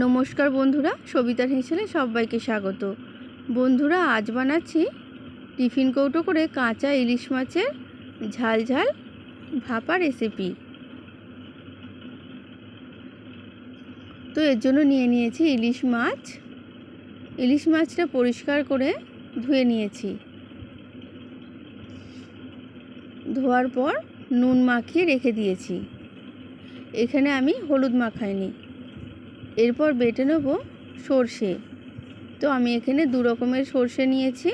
নমস্কার বন্ধুরা, সবিতার হেসেলে সবাইকে স্বাগত। বন্ধুরা, আজ বানাচ্ছি টিফিন কৌটো করে কাঁচা ইলিশ মাছের ঝাল ঝাল ভাপা রেসিপি তো এর জন্য নিয়ে নিয়েছি ইলিশ মাছ। ইলিশ মাছটা পরিষ্কার করে ধুয়ে নিয়েছি। ধোয়ার পর নুন মাখিয়ে রেখে দিয়েছি। এখানে আমি হলুদ মাখাইনি। এরপর বেটে নেব সর্ষে। তো আমি এখানে দু রকমের সর্ষে নিয়েছি।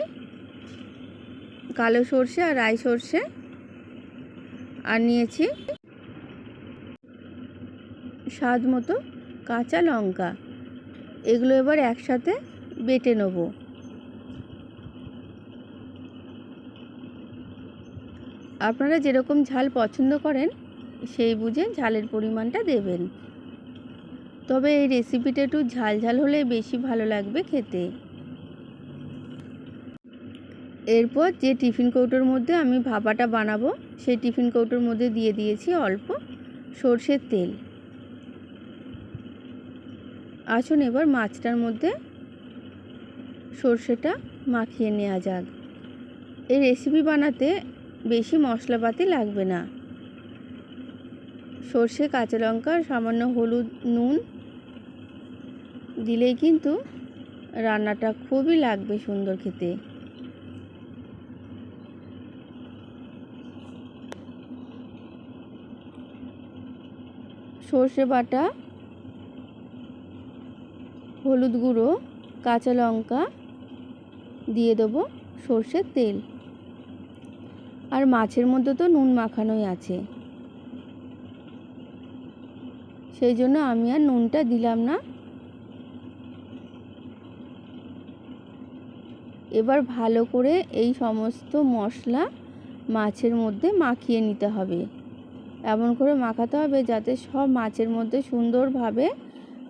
কালো সর্ষে আর রাই সর্ষে। আর নিয়েছি স্বাদ মতো কাঁচা লঙ্কা। এগুলো এবার একসাথে বেটে নেব। আপনারা যেরকম ঝাল পছন্দ করেন, সেই বুঝে ঝালের পরিমাণটা দেবেন। তবে এই রেসিপিটা একটু ঝাল ঝাল হলে বেশি ভালো লাগবে খেতে। এরপর যে টিফিন কৌটোর মধ্যে আমি ভাপাটা বানাবো, সেই টিফিন কৌটোর মধ্যে দিয়ে দিয়েছি অল্প সর্ষের তেল। আসুন এবার মাছটার মধ্যে সর্ষেটা মাখিয়ে নেওয়া যাক। এই রেসিপি বানাতে বেশি মশলাপাতি লাগবে না। সর্ষে, কাঁচা লঙ্কা, সামান্য হলুদ, নুন দিলেই কিন্তু রান্নাটা খুবই লাগবে সুন্দর খেতে। সর্ষে বাটা, হলুদ গুঁড়ো, কাঁচা লঙ্কা দিয়ে দেবো সর্ষের তেল। আর মাছের মধ্যে তো নুন মাখানোই আছে। সেই জন্য আমি আর নুনটা দিলাম না। এবার ভালো করে এই সমস্ত মশলা মাছের মধ্যে মাখিয়ে নিতে হবে। এমন করে মাখাতে হবে যাতে সব মাছের মধ্যে সুন্দরভাবে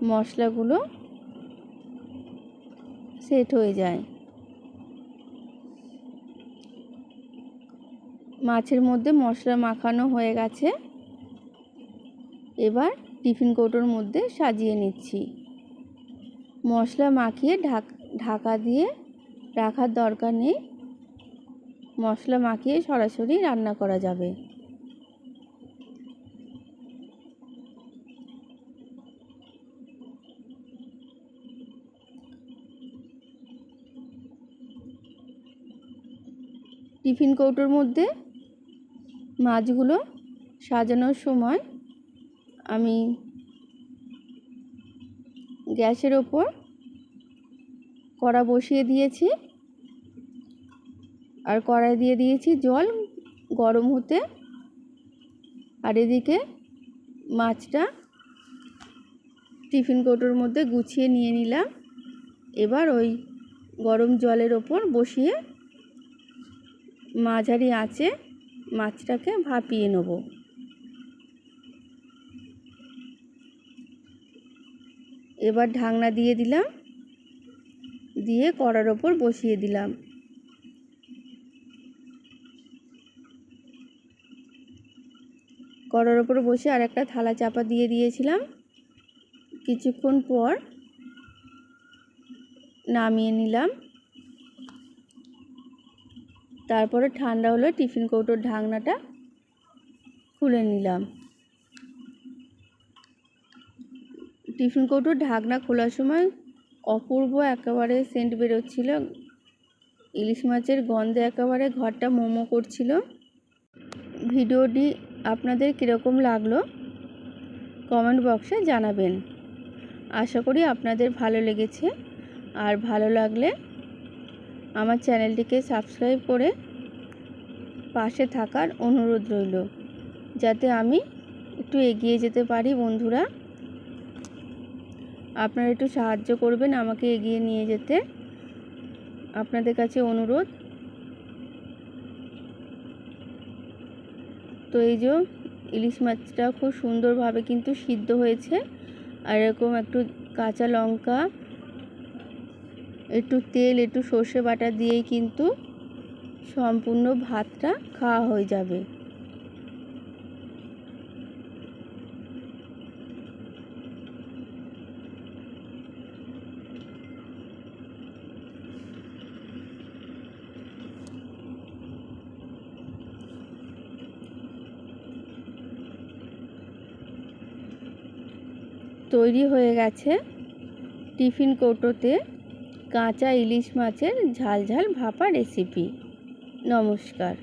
মশলাগুলো সেট হয়ে যায়। মাছের মধ্যে মশলা মাখানো হয়ে গেছে। এবার টিফিন কৌটোর মধ্যে সাজিয়ে নিচ্ছি। মশলা মাখিয়ে ঢাক, ঢাকা দিয়ে রাখার দরকার নেই। মশলা মাখিয়ে সরাসরি রান্না করা যাবে। টিফিন কৌটোর মধ্যে মাছগুলো সাজানোর সময় আমি গ্যাসের ওপর কড়া বসিয়ে দিয়েছি। আর কড়াই দিয়ে দিয়েছি জল গরম হতে। আর এদিকে মাছটা টিফিন কৌটোর মধ্যে গুছিয়ে নিয়ে নিলাম। এবার ওই গরম জলের ওপর বসিয়ে মাঝারি আঁচে মাছটাকে ভাপিয়ে নেব। এবার ঢাকনা দিয়ে দিলাম। দিয়ে কড়ার ওপর বসিয়ে দিলাম। কড়ার ওপর বসে আর একটা থালা চাপা দিয়ে দিয়েছিলাম। কিছুক্ষণ পর নামিয়ে নিলাম। তারপরে ঠান্ডা হলে টিফিন কৌটোর ঢাকনাটা খুলে নিলাম। টিফিন কৌটোর ঢাকনা খোলার সময় অপূর্ব একেবারে সেন্ট বেরোচ্ছিল। ইলিশ মাছের গন্ধে একেবারে ঘরটা মোমো করছিল। ভিডিওটি আপনাদের কীরকম লাগল? কমেন্ট বক্সে জানাবেন। আশা করি আপনাদের ভালো লেগেছে। আর ভালো লাগলে আমার চ্যানেলটিকে সাবস্ক্রাইব করে পাশে থাকার অনুরোধ রইল। যাতে আমি একটু এগিয়ে যেতে পারি বন্ধুরা। আপনারা একটু সাহায্য করবেন, আমাকে এগিয়ে নিয়ে যেতে। আপনাদের কাছে অনুরোধ। তো এই যে, ইলিশ মাছটা খুব সুন্দরভাবে কিন্তু সিদ্ধ হয়েছে। আর এরকম একটু কাঁচা লঙ্কা, একটু তেল, একটু সর্ষে বাটা দিয়েই কিন্তু সম্পূর্ণ ভাতটা খাওয়া হয়ে যাবে। তৈরি হয়ে গেছে টিফিন কৌটোতে কাঁচা ইলিশ মাছের ঝাল ঝাল ভাপা রেসিপি নমস্কার।